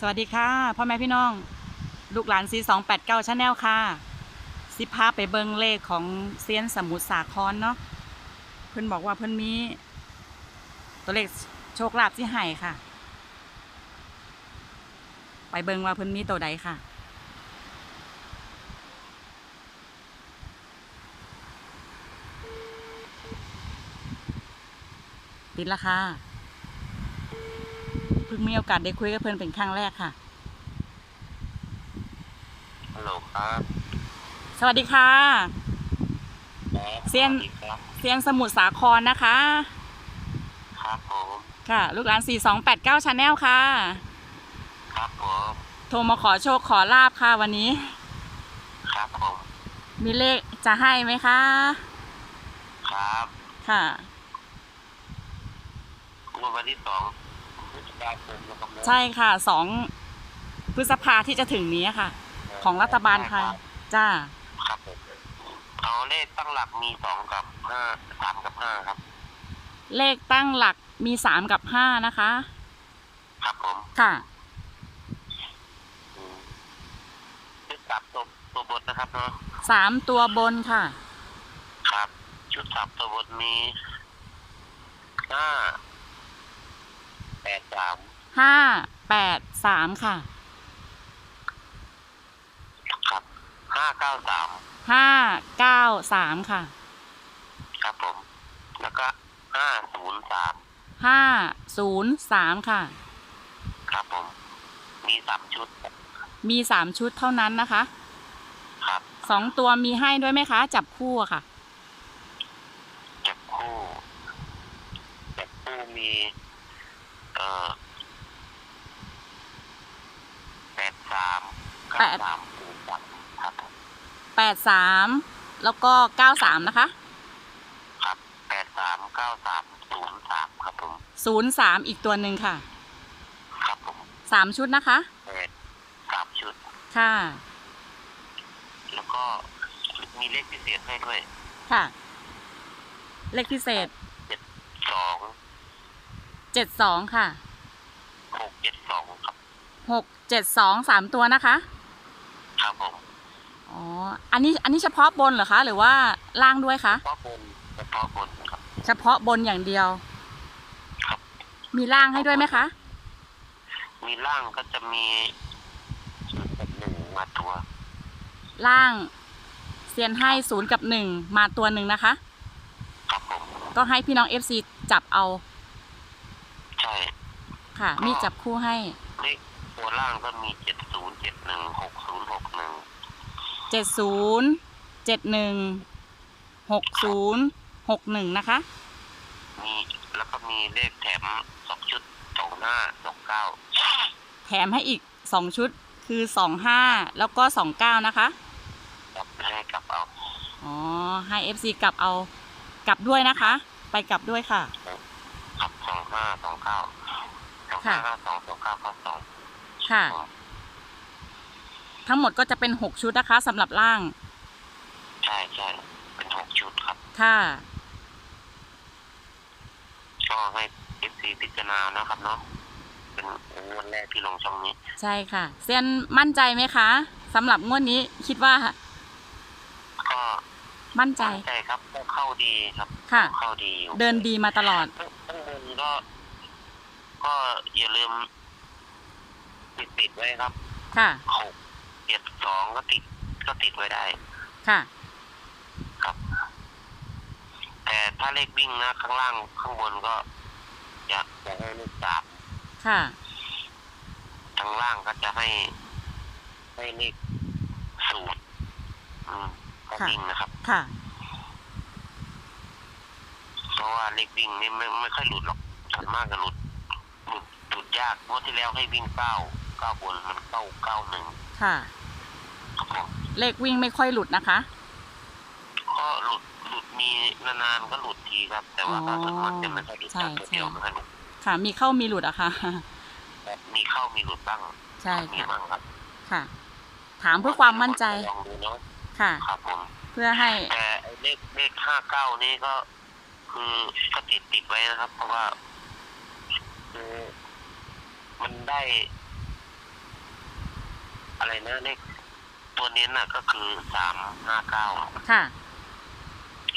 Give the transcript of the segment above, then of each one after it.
สวัสดีค่ะพ่อแม่พี่น้อง ลูกหลานซีสองแปดเก้าชาแนลค่ะสิพาไปเบิงเลขของเซียนสมุทรสาครเนาะเพิ่อนบอกว่าเพิ่อนมี ตัวเลขโชคลาภที่ให้ค่ะ ไปเบิงว่าเพิ่อนมีตัวใดค่ะติดละค่ะ พิ่งมีโอกาสได้คุยกับเพิ่นเป็นครั้งแรกค่ะฮัลโหลครับสวัสดีค่ะครับเซียนสวัสดีครับเซียนสมุทรสาครนะคะ ครับผม ค่ะ ลูกหลาน 4289ชาแนลค่ะ ครับผม โทรมาขอโชคขอลาบค่ะวันนี้ ครับผม มีเลขจะให้ไหมคะ ครับ ค่ะ งวดวันที่สองพฤษภาคมนะครับนะใช่ค่ะสองพฤษภาที่จะถึงนี้ค่ะ ของรัฐบาลไทยจ้าครับผมเอาเลขตั้งหลักมีสองกับห้าสามกับห้าครับ เลขตั้งหลักมี3กับ5นะคะ ครับผมค่ะอืมชุดสับตัวตัวบนนะครับเนาะ3ตัวบนค่ะ ครับ ชุดสับตัวบนมีห้า แปดสาม5 8 3ค่ะครับห้าเก้าสาม5 9 3ค่ะครับผม แล้วก็ห้าศูนย์สาม5 0 3ค่ะ ครับผม มีสามชุดครับมี3ชุดเท่านั้นนะคะครับสองตัวมีให้ด้วยไหมคะ จับคู่อะค่ะ จับคู่จับคู่มี เอ่อแปดสามเก้าแปด สามศูนย์สามครับผมแปดสามแล้วก็เก้าสามนะคะครับแปดสามเก้าสามศูนย์สามครับผมศูนย์สามอีกตัวหนึ่งค่ะครับผมสามชุดนะคะ แปดสามชุด ค่ะ แล้วก็มีเลขพิเศษให้ด้วยค่ะ เลขพิเศษสอง เจ็ดสองค่ะหกเจ็ดสองครับหกเจ็ดสองสามตัวนะคะ ครับผมอ๋อ อันนี้อันนี้เฉพาะบนเหรอคะ หรือว่าล่างด้วยคะ เฉพาะบนเฉพาะบนครับ เฉพาะบนอย่างเดียว ครับ มีล่างให้ด้วยไหมคะ มีล่างก็จะมีศูนย์กับหนึ่งมาตัว ล่างเซียนให้ศูนย์กับหนึ่งมาตัวหนึ่งนะคะ ครับผม ก็ให้พี่น้อง FC จับเอา ใช่ค่ะ มีจับคู่ให้เลขตัวล่างก็มีเจ็ดศูนย์เจ็ดหนึ่งหกศูนย์หกหนึ่งเจ็ดศูนย์เจ็ดหนึ่งหกศูนย์หกหนึ่งนะคะ มีแล้วก็มีเลขแถมสองชุดสองห้าสองเก้าแถมให้อีกสองชุดคือสองห้าแล้วก็สองเก้านะคะครับให้กลับเอาอ๋อให้ FC กลับเอากลับด้วยนะคะ ไปกลับด้วยค่ะครับส องห้าสองเก้าสองค่ะห้าสองสองเก้าเก้าสองค่ะ ทั้งหมดก็จะเป็นหกชุดนะคะสำหรับล่าง ใช่ใช่เป็นหกชุดครับ ค่ะก็ให้เอฟซีพิจารณานะครับเนาะเป็นวันแรกที่ลงช่องนี้ ใช่ค่ะเซียนมั่นใจไหมคะสำหรับงวดนี้คิดว่า ก็มั่นใจใช่ครับก็เข้าดีครับ ค่ะ เข้าดีอยู่เดินดีมาตลอดข้างข้างบน ก็ ก็อย่าลืมติดติดไว้ครับค่ะหกเจ็ดสองก็ติดก็ติดไว้ได้ ค่ะ ครับ แต่ถ้าเลขวิ่งนะ ข้างล่างข้างบนก็อยากจะให้เลขสามค่ะข้างล่างก็จะให้ให้เลขศูนย์อืมก็ค่ะวิ่งนะครับ ค่ะ เพราะว่าเลขวิ่งนี่ไม่ไม่ค่อยหลุดหรอกส่วน มากจะหลุดหลุดหลุดยากงวดที่แล้วให้วิ่งเก้าเก้าบนมันเก้าเก้าหนึ่งค่ะครับผมเลขวิ่งไม่ค่อยหลุดนะคะ ก็หลุดหลุดมีนานๆก็หลุดทีครับ แต่ว่าอ๋อถ้าส่วนมากจะไม่ค่อยหลุดใช่แต่ตัวเดียวใช่เหมือนกันค่ะ มีเข้ามีหลุดอะค่ะแบบมีเข้ามีหลุดบ้างใช่มีค่ะบ้างครับ ค่ะ ถามเพื่อความมั่นใจลองดูเนาะค่ะครับผมเพื่อให้แต่ไอ้เลขเลขห้าเก้านี่ก็ คือก็ติดติดไว้นะครับ เพราะว่า คือมันได้ อะไรนะเลขตัวเน้นน่ะ ก็คือสามห้าเก้าค่ะ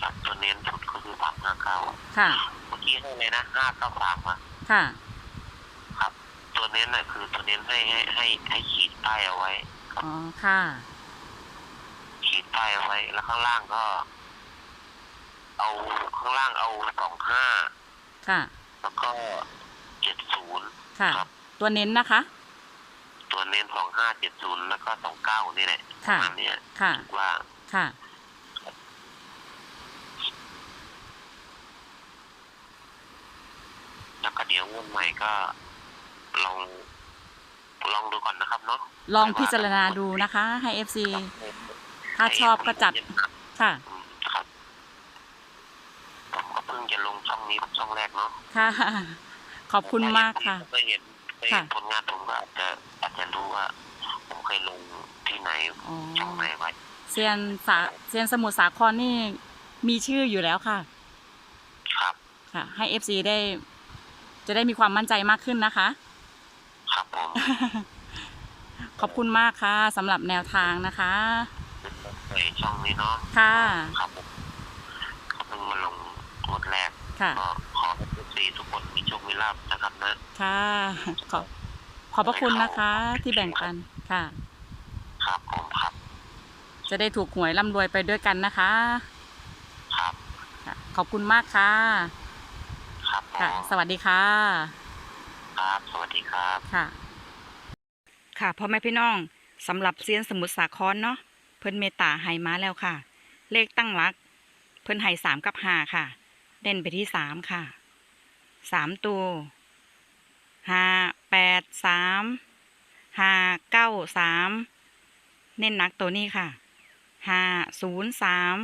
ครับตัวเน้นสุดก็คือสามห้าเก้าค่ะ เมื่อกี้ให้เลยนะห้าเก้าสามอะค่ะ ครับ ตัวเน้นน่ะ คือตัวเน้นให้ให้ให้ให้ขีดป้ายเอาไว้ อ๋อ ค่ะ ขีดป้ายเอาไว้ แล้วข้างล่างก็ เอาข้างล่างเอาสองห้าค่ะ แล้วก็ เจ็ดศูนย์ค่ะ ครับ ตัวเน้นนะคะ ตัวเน้นสองห้าเจ็ดศูนย์แล้วก็สองเก้านี่แหละปค่ะ ระมาณเนี้ยค่ะ ว่าค่ะ แล้วก็เดี๋ยวงวดใหม่ก็ลองลองดูก่อนนะครับเนาะลองพิจารณาดูนะคะ ให้ FC ถ้าชอบก็จัด ค่ะ อืมครับผมก็เพิ่งจะลงช่องนี้เป็นช่องแรกเนาะค่ะ ขอบคุณมากค่ะ เคยเห็นเคยเห็นค่ะผลงานผมก็อาจจะอาจจะรู้ว่า ผมเคยลงที่ไหนอ๋อ ช่องไหนไว้เซียนสาเซียนสมุทรสาครนี่มีชื่ออยู่แล้วค่ะ ครับ ค่ะ ให้ FC ได้ จะได้มีความมั่นใจมากขึ้นนะคะ ครับผมขอบคุณมากค่ะสำหรับแนวทางนะคะ ในช่องนี้เนาะค่ะ ครับผมเขาเพิ่งมาลงงวดแรกค่ะ ก็ ลาภนะครับนะค่ะ ขอบขอบพระคุณนะคะ ที่แบ่งปันค่ะ ครับผมครับ จะได้ถูกหวยร่ำรวยไปด้วยกันนะคะครับค่ะขอบคุณมากค่ะครับผค่ะ มสวัสดีค่ะครับสวัสดีครับ ค่ะ ค่ะพ่อแม่พี่น้องสำหรับเซียนสมุทรสาครเนาะเพิ่นเมตตาให้มาแล้วค่ะ เลขตั้งหลัก เพิ่นให้สามกับห้าค่ะ เด่นไปที่สามค่ะ สามตัวห้าแปดสามห้าเก้าสามเน้นหนักตัวนี้ค่ะห้าศูนย์สาม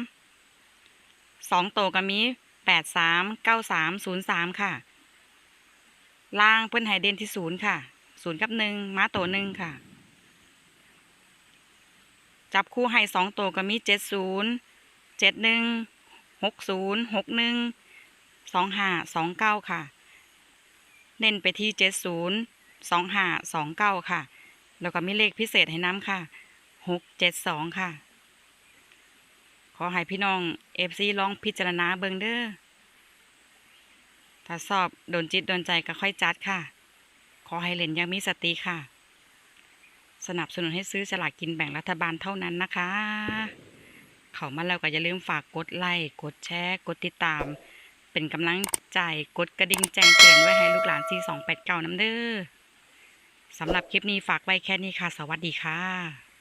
สองตัวก็มีแปดสามเก้าสามศูนย์สามค่ะ ล่างเพิ่นให้เดนที่ศูนย์ค่ะศูนย์กับหนึ่งม้าตัวหนึ่งค่ะ จับคู่ให้สองตัวก็มีเจ็ดศูนย์เจ็ดหนึ่งหกศูนย์หกหนึ่งสองห้าสองเก้าค่ะ เน้นไปที่เจ็ดศูนย์สองห้าสองเก้าค่ะ แล้วก็มีเลขพิเศษให้น้ำค่ะหกเจ็ดสองค่ะ ขอให้พี่น้องเอฟซีลองพิจารณาเบิงเด้อถ้าสอบโดนจิตโดนใจก็ค่อยจัดค่ะ ขอให้เล่นยังมีสติค่ะ สนับสนุนให้ซื้อสลากกินแบ่งรัฐบาลเท่านั้นนะคะ เขามาแล้วก็อย่าลืมฝากกดไลค์กดแชร์ กดติดตาม เป็นกำลังใจกดกระดิ่งแจ้งเตือนไว้ให้ลูกหลานซีสองแปดเก้าน้ำเด้อสำหรับคลิปนี้ฝากไว้แค่นี้ค่ะ สวัสดีค่ะ